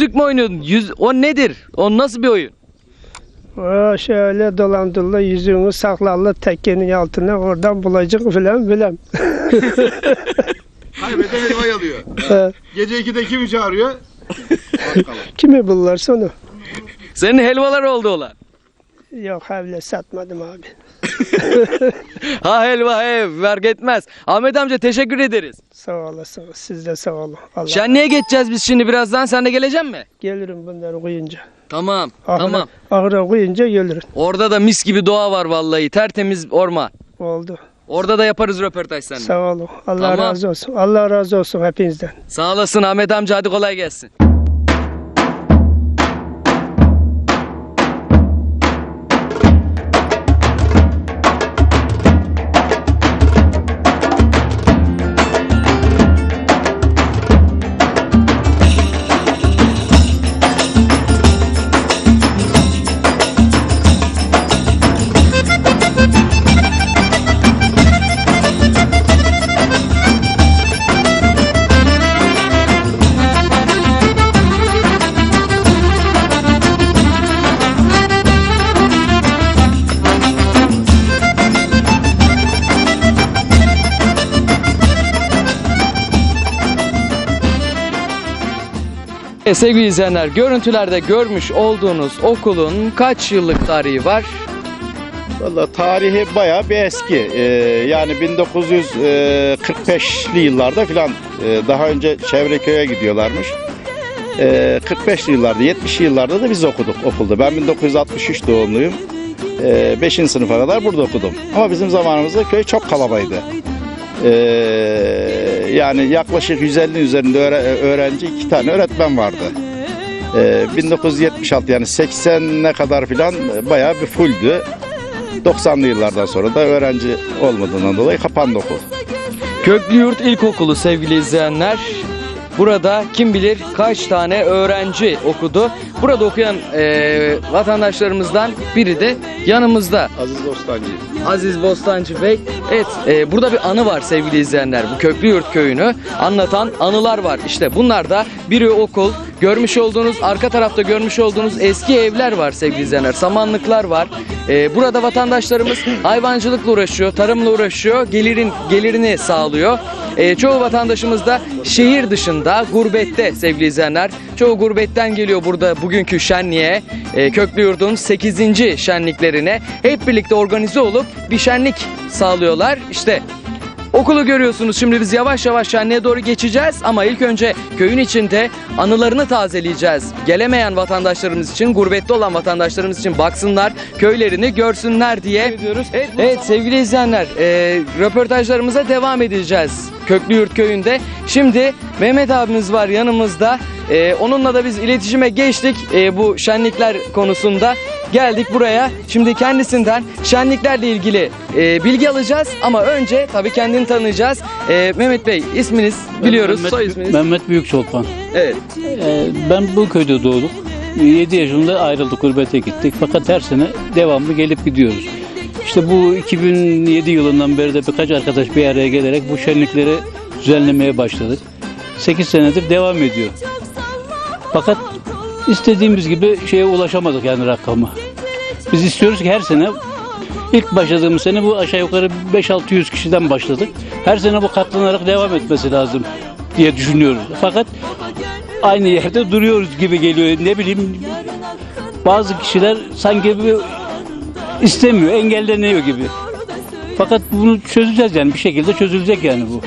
Yüzük mü oynuyordun? Yüz, o nedir? O nasıl bir oyun? O şöyle dolandırlı yüzüğünü saklarlı tekkenin altına oradan bulacak filan filan. Kaybeden elmayı alıyor. He, Gece 2'de kimi çağırıyor? Kimi bulursa onu. Senin helvalar oldu ola. Yok havle satmadım abi. Ha helva he fark etmez. Ahmet amca teşekkür ederiz. Sağ olasın. Siz de sağ olun. Allah. Şenliğe geçeceğiz biz şimdi birazdan. Sen de gelecek mi? Gelirim bunları koyunca. Tamam. Ahıra, Tamam. Ahıra koyunca gelirim. Orada da mis gibi doğa var vallahi. Tertemiz orman. Oldu. Orada da yaparız röportaj seninle. Sağ olun. Allah Tamam. razı olsun. Allah razı olsun hepinizden. Sağ olasın Ahmet amca hadi kolay gelsin. E, sevgili izleyenler görüntülerde görmüş olduğunuz okulun kaç yıllık tarihi var? Valla tarihi bayağı bir eski. Ee, yani 1945'li yıllarda filan e, daha önce Çevreköy'e gidiyorlarmış. Ee, 45'li yıllarda, 70'li yıllarda da biz okuduk okulda. Ben 1963 doğumluyum. 5. sınıfa kadar burada okudum. Ama bizim zamanımızda köy çok kalabaydı. Ee, yani yaklaşık 150 üzerinde öğre- öğrenci, iki tane öğretmen vardı. Ee, 1976 yani 80'ne kadar filan bayağı bir fulldü. 90'lı yıllardan sonra da öğrenci olmadığından dolayı kapandı okul. Köklüyurt İlkokulu sevgili izleyenler. Burada kim bilir kaç tane öğrenci okudu. Burada okuyan e, vatandaşlarımızdan biri de yanımızda. Aziz Bostancı. Aziz Bostancı Bey. Evet e, burada bir anı var sevgili izleyenler. Bu Köklüyurt köyünü anlatan anılar var. İşte bunlar da biri okul. Görmüş olduğunuz arka tarafta görmüş olduğunuz eski evler var sevgili izleyenler. Samanlıklar var. E, burada vatandaşlarımız hayvancılıkla uğraşıyor, tarımla uğraşıyor. Gelirin gelirini sağlıyor. E, çoğu vatandaşımız da şehir dışında, gurbette sevgili izleyenler. Çoğu gurbetten geliyor burada bugünkü şenliğe. E, Köklüyurt'un 8. şenliklerine hep birlikte organize olup bir şenlik sağlıyorlar. İşte Okulu görüyorsunuz şimdi biz yavaş yavaş şenliğe doğru geçeceğiz ama ilk önce köyün içinde anılarını tazeleyeceğiz. Gelemeyen vatandaşlarımız için, gurbette olan vatandaşlarımız için baksınlar, köylerini görsünler diye. Evet, evet sevgili izleyenler, e, röportajlarımıza devam edeceğiz Köklüyurt köyünde. Şimdi Mehmet abimiz var yanımızda. E, onunla da biz iletişime geçtik e, bu şenlikler konusunda. Geldik buraya. Şimdi kendisinden şenliklerle ilgili e, bilgi alacağız ama önce tabii kendini tanıyacağız. E, Mehmet Bey isminiz biliyoruz. Mehmet, Soy isminiz. Mehmet Büyükçolpan. Evet. Ee, ben bu köyde doğduk. 7 yaşında ayrıldık, gurbete gittik. Fakat her sene devamlı gelip gidiyoruz. İşte bu 2007 yılından beri de birkaç arkadaş bir araya gelerek bu şenlikleri düzenlemeye başladık. 8 senedir devam ediyor. Fakat istediğimiz gibi şeye ulaşamadık yani rakama. Biz istiyoruz ki her sene ilk başladığımız sene bu aşağı yukarı 5-600 kişiden başladık. Her sene bu katlanarak devam etmesi lazım diye düşünüyoruz. Fakat aynı yerde duruyoruz gibi geliyor. Ne bileyim bazı kişiler sanki bir istemiyor, engelleniyor gibi. Fakat bunu çözeceğiz yani bir şekilde çözülecek yani bu.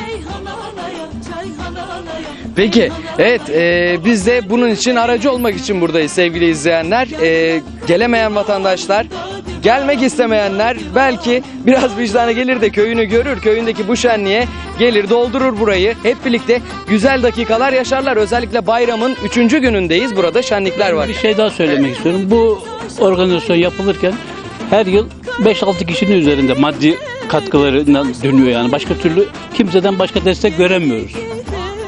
Peki. Evet e, biz de bunun için aracı olmak için buradayız sevgili izleyenler. E, gelemeyen vatandaşlar Gelmek istemeyenler belki biraz vicdana gelir de köyünü görür, köyündeki bu şenliğe gelir, doldurur burayı. Hep birlikte güzel dakikalar yaşarlar. Özellikle bayramın 3. günündeyiz. Burada şenlikler var. Bir şey daha söylemek istiyorum. Bu organizasyon yapılırken her yıl 5-6 kişinin üzerinde maddi katkılarından dönüyor yani. Başka türlü kimseden başka destek göremiyoruz.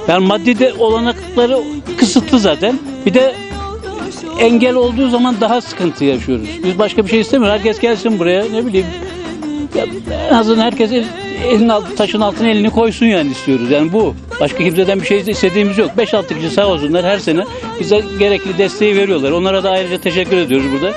Yani maddi de olanakları kısıtlı zaten. Bir de engel olduğu zaman daha sıkıntı yaşıyoruz. Biz başka bir şey istemiyoruz. Herkes gelsin buraya ne bileyim. Ya en azından herkes el- elin alt, taşın altına elini koysun yani istiyoruz. Yani bu. Başka kimseden bir şey istediğimiz yok. 5-6 kişi sağ olsunlar her sene bize gerekli desteği veriyorlar. Onlara da ayrıca teşekkür ediyoruz burada.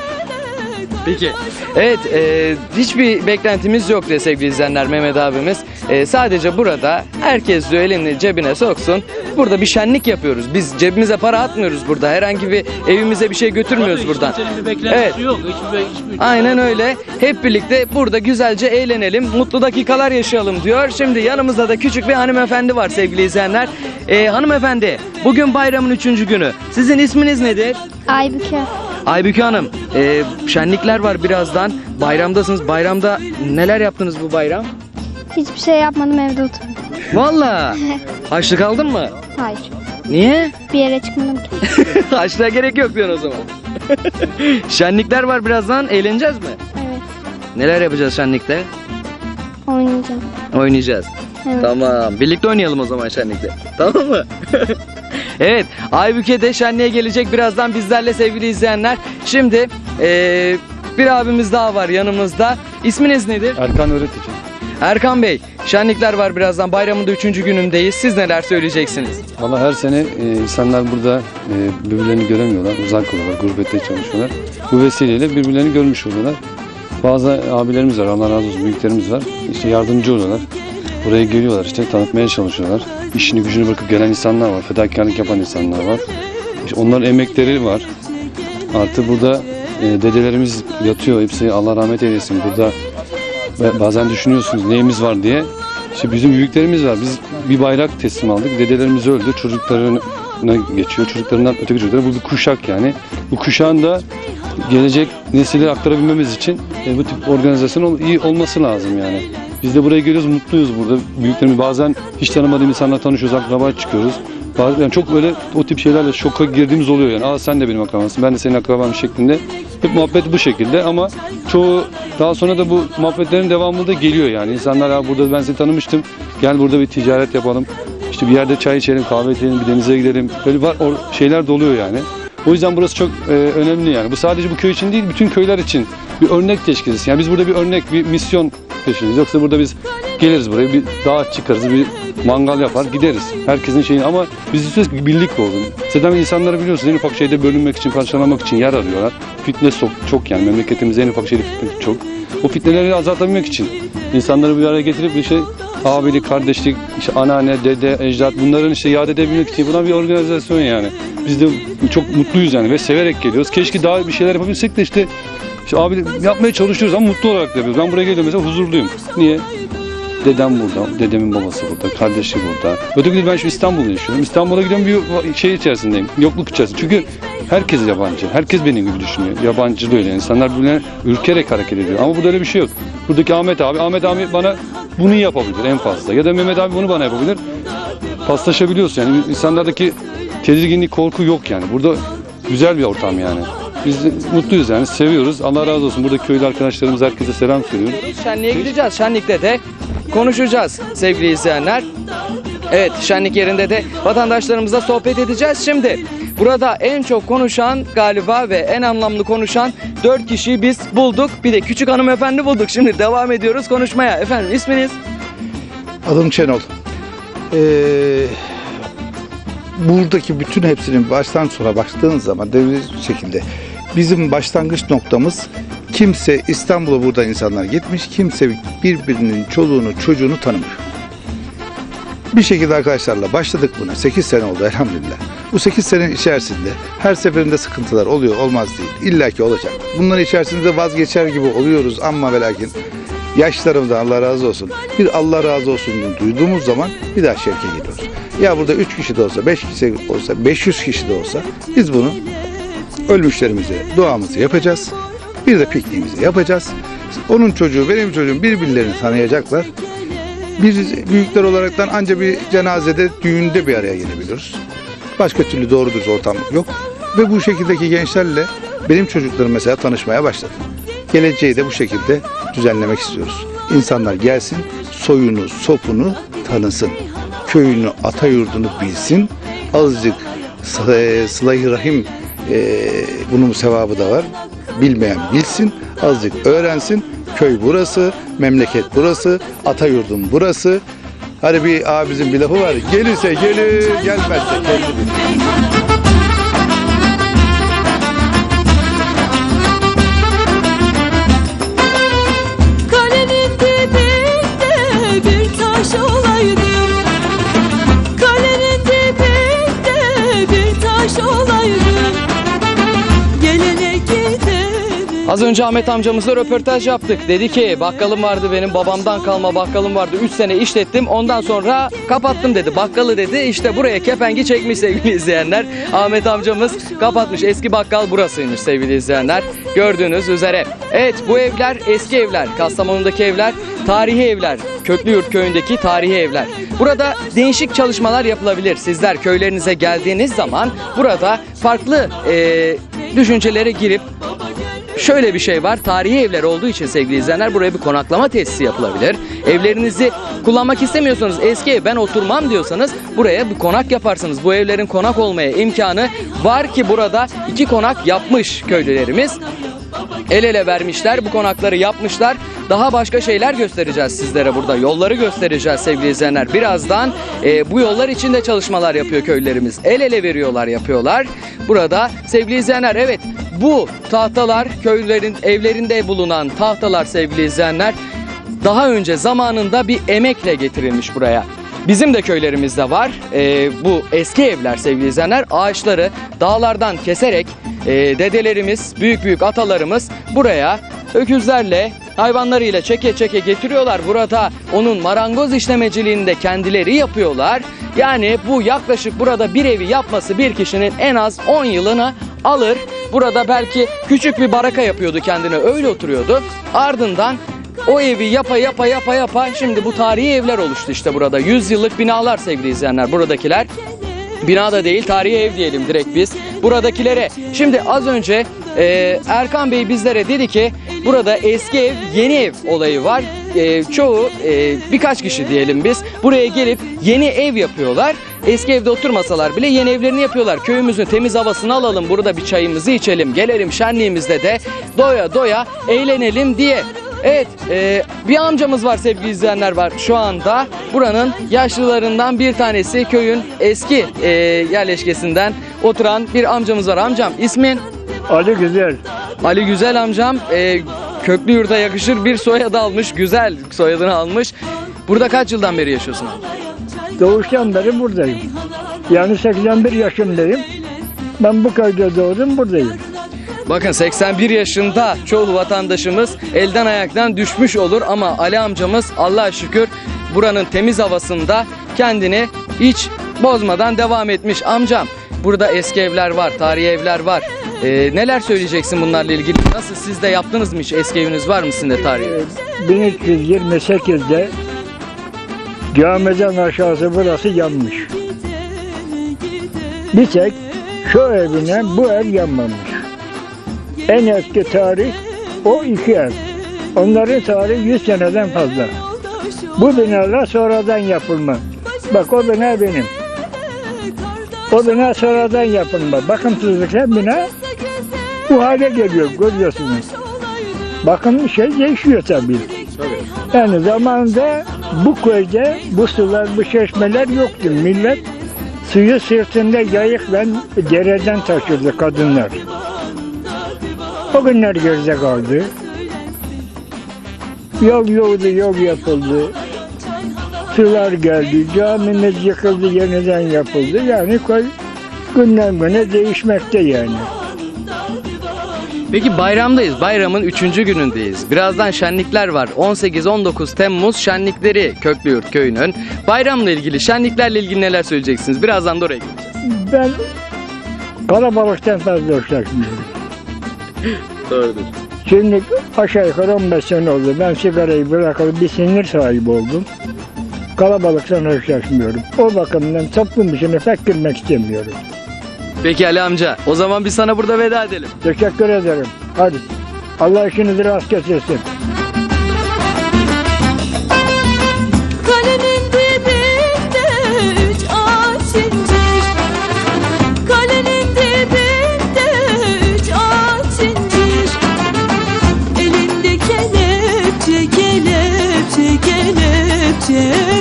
Peki. Evet, e, hiçbir beklentimiz yok diye sevgili izleyenler Mehmet abimiz. E, sadece burada herkes diyor elini cebine soksun. Burada bir şenlik yapıyoruz. Biz cebimize para atmıyoruz burada. Herhangi bir evimize bir şey götürmüyoruz Tabii, buradan. kimsenin bir beklentisi Evet. yok. Hiçbir, hiçbir... Aynen öyle. Hep birlikte burada güzelce eğlenelim, mutlu dakikalar yaşayalım diyor. Şimdi yanımızda da küçük bir hanımefendi var sevgili izleyenler. E, hanımefendi, bugün bayramın üçüncü günü. Sizin isminiz nedir? Aybüke. Aybüke Hanım, e, şenlikler var birazdan. Bayramdasınız. Bayramda neler yaptınız bu bayram? Hiçbir şey yapmadım evde oturdum. Valla. Açlık aldın mı? Hayır. Niye? Bir yere çıkmadım ki. Açlığa gerek yok diyorsun o zaman. Şenlikler var birazdan. Eğleneceğiz mi? Evet. Neler yapacağız şenlikte? Oynayacağım. Oynayacağız. Evet. Tamam. Birlikte oynayalım o zaman şenlikte. Tamam mı? Evet. Aybüke de şenliğe gelecek birazdan bizlerle sevgili izleyenler. Şimdi eee, bir abimiz daha var yanımızda. İsminiz nedir? Erkan öğretici. Erkan Bey. Şenlikler var birazdan. Bayramın da üçüncü günündeyiz. Siz neler söyleyeceksiniz? Valla her sene e, insanlar burada e, birbirlerini göremiyorlar, uzak oluyorlar, gurbette çalışıyorlar. Bu vesileyle birbirlerini görmüş oluyorlar. Bazı abilerimiz var, Allah razı olsun, büyüklerimiz var. İşte yardımcı oluyorlar. Buraya geliyorlar işte tanıtmaya çalışıyorlar. İşini gücünü bırakıp gelen insanlar var, fedakarlık yapan insanlar var. İşte onların emekleri var. Artı burada e, dedelerimiz yatıyor, hepsi Allah rahmet eylesin. Burada bazen düşünüyorsunuz neyimiz var diye. İşte bizim büyüklerimiz var. Biz bir bayrak teslim aldık. Dedelerimiz öldü. Çocuklarına geçiyor. Çocuklarından öteki çocuklara. Bu bir kuşak yani. Bu kuşağın da gelecek nesillere aktarabilmemiz için e, bu tip organizasyon ol- iyi olması lazım yani. Biz de buraya geliyoruz, mutluyuz burada. Büyüklerimiz bazen hiç tanımadığım insanlarla tanışıyoruz, akraba çıkıyoruz. Bazen yani çok böyle o tip şeylerle şoka girdiğimiz oluyor yani. Aa sen de benim akrabamsın, ben de senin akraban şeklinde. Hep muhabbet bu şekilde ama çoğu daha sonra da bu muhabbetlerin devamı da geliyor yani. İnsanlar ya burada ben seni tanımıştım, gel burada bir ticaret yapalım. İşte bir yerde çay içelim, kahve içelim, bir denize gidelim. Böyle var şeyler doluyor yani. O yüzden burası çok e, önemli yani. Bu sadece bu köy için değil, bütün köyler için bir örnek teşkilisi. Yani biz burada bir örnek, bir misyon peşindeyiz. Yoksa burada biz geliriz buraya, bir dağa çıkarız, bir mangal yapar, gideriz. Herkesin şeyini ama biz istiyoruz ki birlik olsun. Zaten insanları biliyorsunuz en ufak şeyde bölünmek için, parçalamak için yer arıyorlar. Fitne çok, çok yani memleketimizde en ufak şeyde fitne çok. O fitneleri azaltabilmek için insanları bir araya getirip bir şey abilik, kardeşlik, işte anneanne, dede, ecdat bunların işte yad edebilmek için buna bir organizasyon yani. Biz de çok mutluyuz yani ve severek geliyoruz. Keşke daha bir şeyler yapabilsek de işte, işte abi yapmaya çalışıyoruz ama mutlu olarak da yapıyoruz. Ben buraya geliyorum mesela huzurluyum. Niye? Dedem burada, dedemin babası burada, kardeşi burada. Öteki gün ben şu İstanbul'da yaşıyorum. İstanbul'a gidiyorum bir şey içerisindeyim, yokluk içerisinde. Çünkü herkes yabancı, herkes benim gibi düşünüyor. Yabancı da öyle. İnsanlar birbirine ürkerek hareket ediyor. Ama burada öyle bir şey yok. Buradaki Ahmet abi, Ahmet abi bana bunu yapabilir en fazla. Ya da Mehmet abi bunu bana yapabilir. Paslaşabiliyorsun yani. İnsanlardaki tedirginlik, korku yok yani. Burada güzel bir ortam yani. Biz de mutluyuz yani, seviyoruz. Allah razı olsun. Buradaki köylü arkadaşlarımız herkese selam söylüyorum. Şenliğe gideceğiz. Şenlikte de konuşacağız sevgili izleyenler. Evet şenlik yerinde de vatandaşlarımızla sohbet edeceğiz. Şimdi burada en çok konuşan galiba ve en anlamlı konuşan dört kişiyi biz bulduk. Bir de küçük hanımefendi bulduk. Şimdi devam ediyoruz konuşmaya. Efendim isminiz? Adım Şenol. Ee, buradaki bütün hepsinin baştan sona baktığın zaman devlet şekilde bizim başlangıç noktamız kimse İstanbul'a burada insanlar gitmiş, kimse birbirinin çoluğunu çocuğunu tanımıyor. Bir şekilde arkadaşlarla başladık buna. 8 sene oldu elhamdülillah. Bu 8 sene içerisinde her seferinde sıkıntılar oluyor, olmaz değil. İlla ki olacak. Bunların içerisinde vazgeçer gibi oluyoruz ama ve lakin yaşlarımda Allah razı olsun. Bir Allah razı olsun duyduğumuz zaman bir daha şevke geliyoruz. Ya burada 3 kişi de olsa, 5 kişi olsa, 500 kişi de olsa biz bunu ölmüşlerimize duamızı yapacağız. Bir de pikniğimizi yapacağız. Onun çocuğu, benim çocuğum birbirlerini tanıyacaklar. Biz büyükler olaraktan anca bir cenazede, düğünde bir araya gelebiliyoruz. Başka türlü doğru düz ortam yok. Ve bu şekildeki gençlerle benim çocuklarım mesela tanışmaya başladı. Geleceği de bu şekilde düzenlemek istiyoruz. İnsanlar gelsin, soyunu, sopunu tanısın. Köyünü, ata yurdunu bilsin. Azıcık sı- sıla-i rahim e, bunun sevabı da var. Bilmeyen bilsin, azıcık öğrensin. Köy burası, memleket burası, ata yurdum burası. Hani bir abimizin bir lafı var. Gelirse gelir, gelmezse kendi bilir. Az önce Ahmet amcamızla röportaj yaptık. Dedi ki bakkalım vardı benim babamdan kalma bakkalım vardı. 3 sene işlettim ondan sonra kapattım dedi. Bakkalı dedi işte buraya kepengi çekmiş sevgili izleyenler. Ahmet amcamız kapatmış. Eski bakkal burasıymış sevgili izleyenler. Gördüğünüz üzere. Evet bu evler eski evler. Kastamonu'daki evler tarihi evler. Köklüyurt köyündeki tarihi evler. Burada değişik çalışmalar yapılabilir. Sizler köylerinize geldiğiniz zaman burada farklı eee düşüncelere girip Şöyle bir şey var. Tarihi evler olduğu için sevgili izleyenler buraya bir konaklama tesisi yapılabilir. Evlerinizi kullanmak istemiyorsanız eski ev ben oturmam diyorsanız buraya bir konak yaparsınız. Bu evlerin konak olmaya imkanı var ki burada iki konak yapmış köylülerimiz. El ele vermişler bu konakları yapmışlar. Daha başka şeyler göstereceğiz sizlere burada. Yolları göstereceğiz sevgili izleyenler. Birazdan e, bu yollar için de çalışmalar yapıyor köylülerimiz. El ele veriyorlar yapıyorlar. Burada sevgili izleyenler evet bu tahtalar köylülerin evlerinde bulunan tahtalar sevgili izleyenler daha önce zamanında bir emekle getirilmiş buraya. Bizim de köylerimizde var Ee, bu eski evler sevgili izleyenler ağaçları dağlardan keserek e, dedelerimiz büyük büyük atalarımız buraya öküzlerle hayvanlarıyla çeke çeke getiriyorlar. Burada onun marangoz işlemeciliğini de kendileri yapıyorlar. Yani bu yaklaşık burada bir evi yapması bir kişinin en az 10 yılını alır. Burada belki küçük bir baraka yapıyordu kendine öyle oturuyordu. Ardından o evi yapa yapa yapa yapa şimdi bu tarihi evler oluştu işte burada. 100 yıllık binalar sevgili izleyenler buradakiler. Bina da değil tarihi ev diyelim direkt biz buradakilere. Şimdi az önce e, Erkan Bey bizlere dedi ki burada eski ev yeni ev olayı var. E, çoğu e, birkaç kişi diyelim biz buraya gelip yeni ev yapıyorlar. Eski evde oturmasalar bile yeni evlerini yapıyorlar. Köyümüzün temiz havasını alalım burada bir çayımızı içelim gelelim şenliğimizde de doya doya eğlenelim diye. Evet, e, bir amcamız var sevgili izleyenler var şu anda. Buranın yaşlılarından bir tanesi köyün eski e, yerleşkesinden oturan bir amcamız var. Amcam ismin? Ali güzel. Ali Güzel amcam e, köklü yurda yakışır bir soyadı almış. Güzel soyadını almış. Burada kaç yıldan beri yaşıyorsun abi? Doğuştan beri buradayım. Yani 81 yaşındayım. Ben bu köyde doğdum buradayım. Bakın 81 yaşında çoğu vatandaşımız elden ayaktan düşmüş olur ama Ali amcamız Allah'a şükür buranın temiz havasında kendini hiç bozmadan devam etmiş. Amcam burada eski evler var, tarihi evler var. Ee, neler söyleyeceksin bunlarla ilgili? Nasıl siz de yaptınız mı hiç? Eski eviniz var mı sizin de tarihi? 1328'de camiden aşağısı burası yanmış. Bir tek şu evine bu ev yanmamış. En eski tarih o iki ev. Onların tarihi 100 seneden fazla. Bu binalar sonradan yapılma. Bak o bina benim. O bina sonradan yapılma. Bakımsızlıkla bina bu hale geliyor görüyorsunuz. Bakın şey değişiyor tabii. Yani zamanında bu köyde bu sular, bu çeşmeler yoktu. Millet suyu sırtında yayıkla dereden taşırdı kadınlar. O günler geride kaldı. Yol yoldu, yol yapıldı. Sular geldi, camimiz yıkıldı, yeniden yapıldı. Yani köy günden güne değişmekte yani. Peki bayramdayız. Bayramın 3. günündeyiz. Birazdan şenlikler var. 18-19 Temmuz şenlikleri Köklüyurt köyünün. Bayramla ilgili, şenliklerle ilgili neler söyleyeceksiniz? Birazdan da oraya gideceğiz. Ben kalabalıktan fazla hoşlanmıyorum. Doğrudur. Şimdi aşağı yukarı 15 sene oldu. Ben sigarayı bırakalı bir sinir sahibi oldum. Kalabalıktan hoşlanmıyorum. O bakımdan toplum içine pek girmek istemiyorum. Peki Ali amca, o zaman biz sana burada veda edelim. Teşekkür ederim. Hadi. Allah işinizi rast getirsin. Kalenin dibinde üç ağaç incir Kalenin dibinde üç ağaç incir Elinde kelepçe kelepçe kelepçe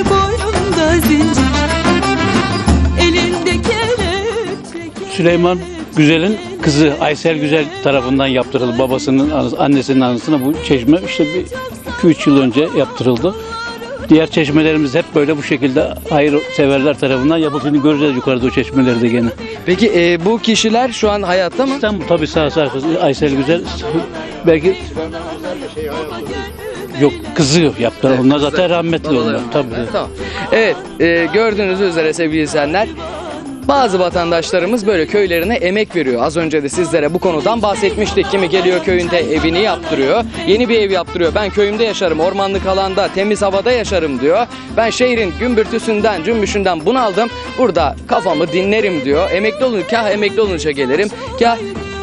Süleyman Güzel'in kızı Aysel Güzel tarafından yaptırıldı. Babasının, annesinin anısına bu çeşme işte bir 2-3 yıl önce yaptırıldı. Diğer çeşmelerimiz hep böyle bu şekilde hayırseverler tarafından yapıldığını göreceğiz yukarıda o çeşmelerde gene. Peki e, bu kişiler şu an hayatta mı? İstanbul tabii sağ sağ Aysel Güzel belki yok kızı yaptılar. Evet, onlar zaten rahmetli onlar. Tabii. Tamam. Evet, e, gördüğünüz üzere sevgili izleyenler, bazı vatandaşlarımız böyle köylerine emek veriyor. Az önce de sizlere bu konudan bahsetmiştik. Kimi geliyor köyünde evini yaptırıyor. Yeni bir ev yaptırıyor. Ben köyümde yaşarım, ormanlık alanda, temiz havada yaşarım diyor. Ben şehrin gümbürtüsünden, cümbüşünden bunaldım. Burada kafamı dinlerim diyor. Emekli olun, kah emekli olunca gelirim, kah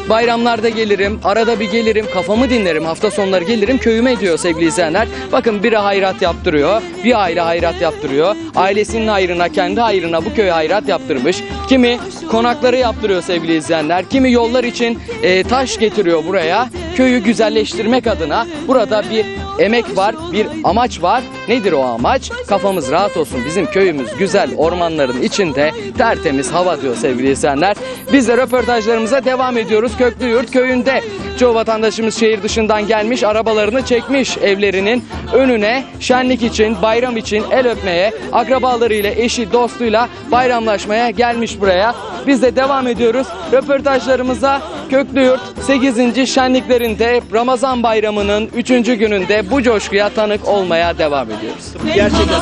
Bayramlarda gelirim, arada bir gelirim, kafamı dinlerim, hafta sonları gelirim köyüme diyor sevgili izleyenler. Bakın biri hayrat yaptırıyor, bir aile hayrat yaptırıyor. Ailesinin hayrına, kendi hayrına bu köye hayrat yaptırmış. Kimi konakları yaptırıyor sevgili izleyenler. Kimi yollar için e, taş getiriyor buraya. Köyü güzelleştirmek adına burada bir emek var, bir amaç var. Nedir o amaç? Kafamız rahat olsun. Bizim köyümüz güzel ormanların içinde tertemiz hava diyor sevgili izleyenler. Biz de röportajlarımıza devam ediyoruz. Köklüyurt köyünde çoğu vatandaşımız şehir dışından gelmiş arabalarını çekmiş evlerinin önüne şenlik için, bayram için el öpmeye, akrabalarıyla, eşi, dostuyla bayramlaşmaya gelmiş buraya. Biz de devam ediyoruz röportajlarımıza. Köklüyurt 8. şenliklerinde Ramazan bayramının 3. gününde bu coşkuya tanık olmaya devam ediyoruz. Gerçekten.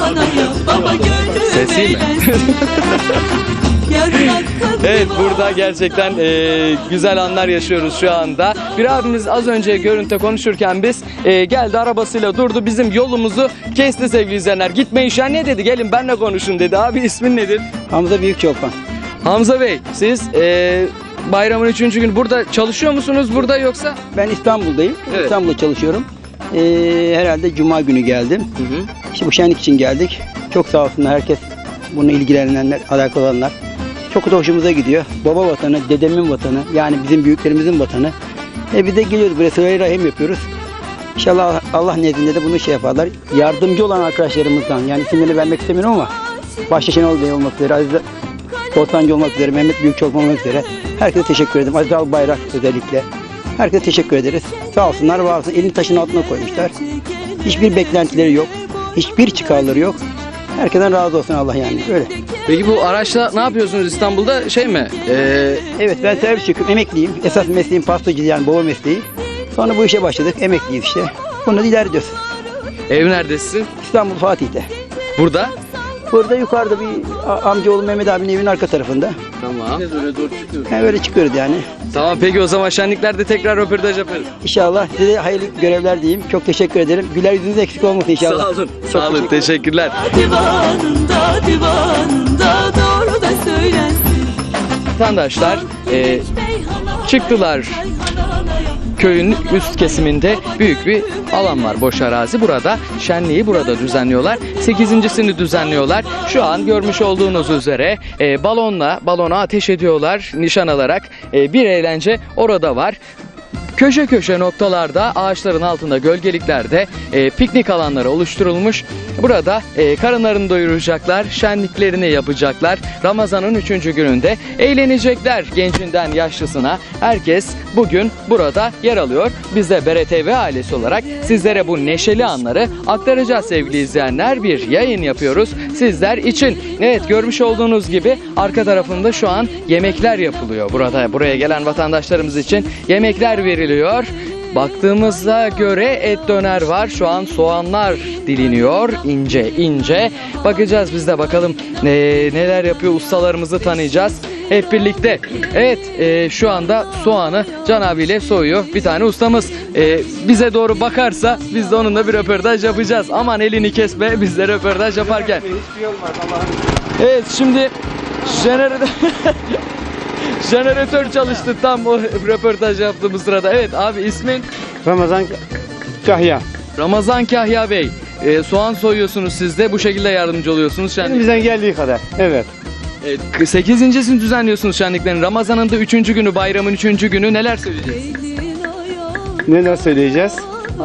Sesi mi? Evet burada gerçekten e, güzel anlar yaşıyoruz şu anda. Bir abimiz az önce görüntü konuşurken biz e, geldi arabasıyla durdu bizim yolumuzu kesti sevgili izleyenler. Gitmeyin şen ne dedi gelin benle konuşun dedi. Abi ismin nedir? Hamza Büyükçolpan. Hamza Bey siz e, bayramın 3. gün burada çalışıyor musunuz burada yoksa? Ben İstanbul'dayım. Evet. İstanbul'da çalışıyorum. Ee, herhalde Cuma günü geldim. İşte bu şenlik için geldik. Çok sağ olsunlar herkes. Bunu ilgilenenler, alakalı olanlar. Çok da hoşumuza gidiyor. Baba vatanı, dedemin vatanı. Yani bizim büyüklerimizin vatanı. E bir de geliyoruz buraya sıra rahim yapıyoruz. İnşallah Allah nezdinde de bunu şey yaparlar. Yardımcı olan arkadaşlarımızdan yani isimlerini vermek istemiyorum ama başta Şenol Bey olmak üzere, Aziz Ortancı olmak üzere, Mehmet Büyükçolpan olmak üzere. Herkese teşekkür ederim. Aziz Albayrak özellikle. Herkese teşekkür ederiz. Sağ olsunlar, var olsun. Elini taşın altına koymuşlar. Hiçbir beklentileri yok. Hiçbir çıkarları yok. Herkesten razı olsun Allah yani. Öyle. Peki bu araçla ne yapıyorsunuz İstanbul'da şey mi? E, Evet ben servis çıkıyorum. Emekliyim. Esas mesleğim pastacı yani baba mesleği. Sonra bu işe başladık. Emekliyiz işte. Bunu da ilerliyoruz. ev neredesin? İstanbul Fatih'te. Burada. Burada yukarıda bir amcaoğlu Mehmet abinin evinin arka tarafında. Tamam. Yani öyle çıkıyoruz yani. Tamam peki o zaman şenliklerde tekrar röportaj yaparız. İnşallah size de hayırlı görevler diyeyim. Çok teşekkür ederim. Güler yüzünüz eksik olmasın inşallah. Sağ olun. Çok Sağ olun. Teşekkürler. divanında divanında doğru da söylensin. Vatandaşlar e, çıktılar köyün üst kesiminde büyük bir alan var boş arazi. Burada şenliği burada düzenliyorlar. Sekizincisini düzenliyorlar. Şu an görmüş olduğunuz üzere e, balonla balona ateş ediyorlar nişan alarak. E, bir eğlence orada var. Köşe köşe noktalarda ağaçların altında gölgeliklerde e, piknik alanları oluşturulmuş. Burada e, karınlarını doyuracaklar, şenliklerini yapacaklar. Ramazan'ın 3. gününde eğlenecekler gencinden yaşlısına. Herkes bugün burada yer alıyor. Biz de BRTV ailesi olarak sizlere bu neşeli anları aktaracağız sevgili izleyenler. Bir yayın yapıyoruz sizler için. Evet görmüş olduğunuz gibi arka tarafında şu an yemekler yapılıyor. Burada buraya gelen vatandaşlarımız için yemekler veriliyor. Baktığımızda göre et döner var. Şu an soğanlar diliniyor ince ince. Bakacağız biz de bakalım e, neler yapıyor ustalarımızı tanıyacağız. Hep birlikte. Evet e, şu anda soğanı Can abiyle soyuyor. Bir tane ustamız e, bize doğru bakarsa biz de onunla bir röportaj yapacağız. Aman elini kesme biz de röportaj yaparken. Evet şimdi jeneratör jeneratör çalıştı tam o röportaj yaptığımız sırada. Evet abi ismin Ramazan Kahya. Ramazan Kahya Bey. E, soğan soyuyorsunuz siz de bu şekilde yardımcı oluyorsunuz şenlik. Elimizden geldiği kadar. Evet. Evet, 8.sini düzenliyorsunuz şenliklerin. Ramazan'ın da 3. günü, bayramın 3. günü neler söyleyeceksiniz? Neler söyleyeceğiz?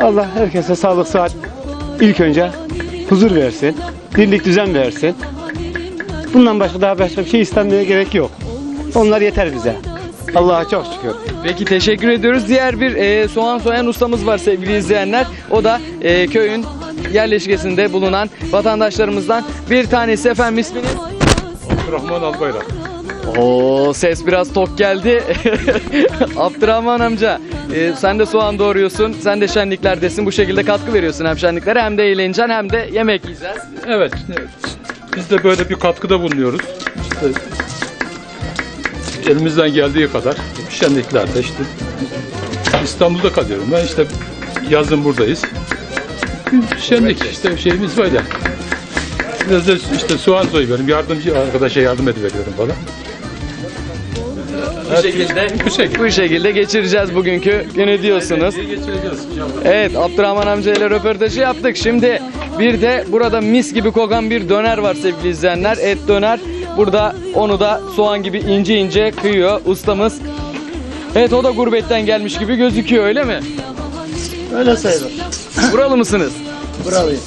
Allah herkese sağlık sıhhat ilk önce huzur versin. Birlik düzen versin. Bundan başka daha başka bir şey istenmeye gerek yok. Onlar yeter bize. Allah'a çok şükür. Peki teşekkür ediyoruz. Diğer bir e, soğan soyan ustamız var sevgili izleyenler. O da e, köyün yerleşkesinde bulunan vatandaşlarımızdan bir tanesi efendim isminiz? Abdurrahman Albayrak. Oo ses biraz tok geldi. Abdurrahman amca e, sen de soğan doğruyorsun. Sen de şenliklerdesin. Bu şekilde katkı veriyorsun hem şenliklere hem de eğleneceksin hem de yemek yiyeceğiz. Evet, evet. Biz de böyle bir katkıda bulunuyoruz. İşte elimizden geldiği kadar şenliklerde işte İstanbul'da kalıyorum ben işte yazın buradayız. Şenlik işte şeyimiz böyle. Biraz da işte soğan soyuyorum. Yardımcı arkadaşa yardım ediveriyorum falan. Bu şekilde Bu şekilde. bu şekilde geçireceğiz bugünkü günü diyorsunuz. Evet Abdurrahman amcayla röportajı yaptık. Şimdi bir de burada mis gibi kokan bir döner var sevgili izleyenler. Et döner. Burada onu da soğan gibi ince ince kıyıyor ustamız. Evet o da gurbetten gelmiş gibi gözüküyor öyle mi? Öyle sayılır. Buralı mısınız? Buralıyım.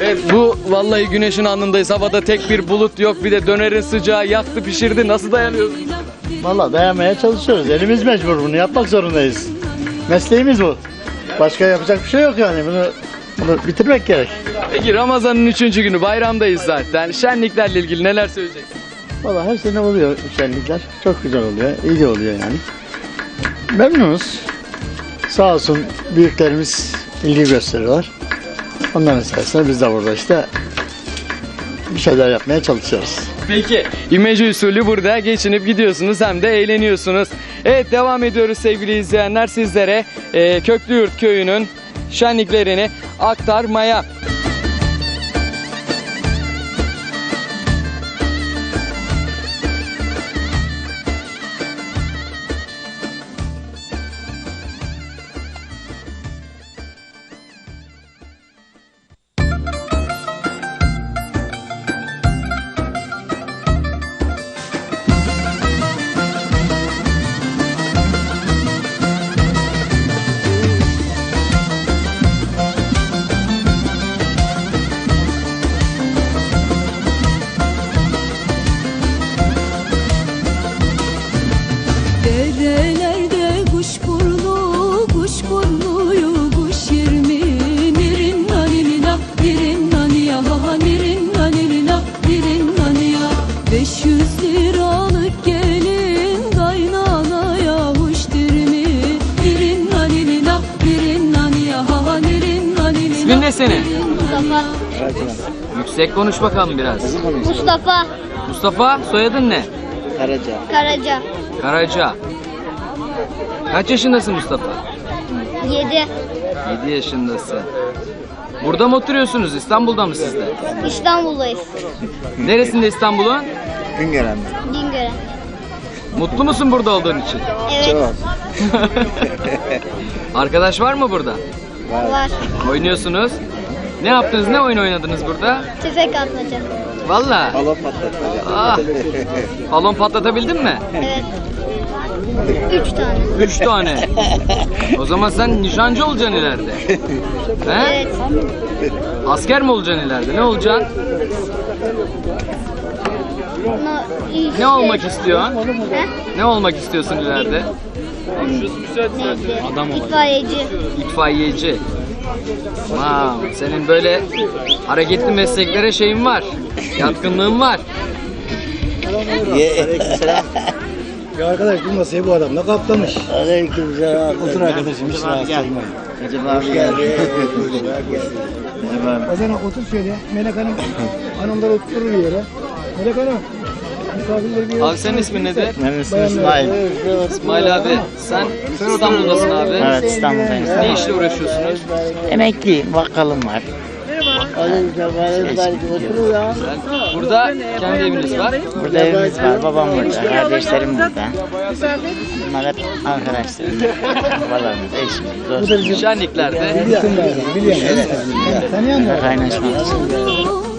Evet bu vallahi güneşin alnındayız. Havada tek bir bulut yok. Bir de dönerin sıcağı yaktı pişirdi. Nasıl dayanıyorsunuz? Valla dayanmaya çalışıyoruz. Elimiz mecbur bunu yapmak zorundayız. Mesleğimiz bu. Başka yapacak bir şey yok yani. Bunu bunu bitirmek gerek. Peki Ramazan'ın üçüncü günü bayramdayız zaten. Şenliklerle ilgili neler söyleyeceksiniz? Valla her sene oluyor şenlikler. Çok güzel oluyor. iyi de oluyor yani. Memnunuz. Sağ olsun büyüklerimiz ilgi gösteriyorlar. Onların sayesinde biz de burada işte bir şeyler yapmaya çalışıyoruz. Peki imece usulü burada geçinip gidiyorsunuz hem de eğleniyorsunuz. Evet devam ediyoruz sevgili izleyenler sizlere e, Köklüyurt köyünün şenliklerini aktarmaya. Senin? Mustafa. Yüksek konuş bakalım biraz. Mustafa Mustafa soyadın ne? Karaca. Karaca. Karaca. Kaç yaşındasın Mustafa? 7. 7 yaşındasın. Burada mı oturuyorsunuz? İstanbul'da mı sizde? İstanbul'dayız. Neresinde İstanbul'un? Güngören'de. Güngören. Mutlu musun burada olduğun için? Evet. Arkadaş var mı burada? Var. Oynuyorsunuz. Ne yaptınız? Ne oyun oynadınız burada? Tüfek atmaca. Valla. Balon patlatmaca. Ah. Balon patlatabildin mi? Evet. Üç tane. Üç tane. O zaman sen nişancı olacaksın ileride. He? Evet. Asker mi olacaksın ileride? Ne olacaksın? No, işte, Ne olmak istiyorsun? He? Ne olmak istiyorsun ileride? Neydi? İtfaiyeci. İtfaiyeci. Wow, senin böyle hareketli mesleklere şeyin var. Yatkınlığın var. Ya arkadaş bu masayı bu adam ne kaplamış? Aleyküm selam. Otur arkadaşım hiç rahatsız olmayın. Recep abi geldi. Ozan otur şöyle. Melek Hanım hanımlar oturur yere. Melek Hanım. Abi senin ismin nedir? Benim ismim İsmail. İsmail abi. Sen İstanbul'dasın abi. Evet İstanbul'dayım. Ne işle uğraşıyorsunuz? Emekliyim, bakkalım var. Güzel. Burada kendi eviniz var. Burada evimiz var, babam burada, kardeşlerim burada. Bunlar hep arkadaşlarım. Babalarımız, eşimiz, dostumuz. Şenliklerde Kaynaşmak için.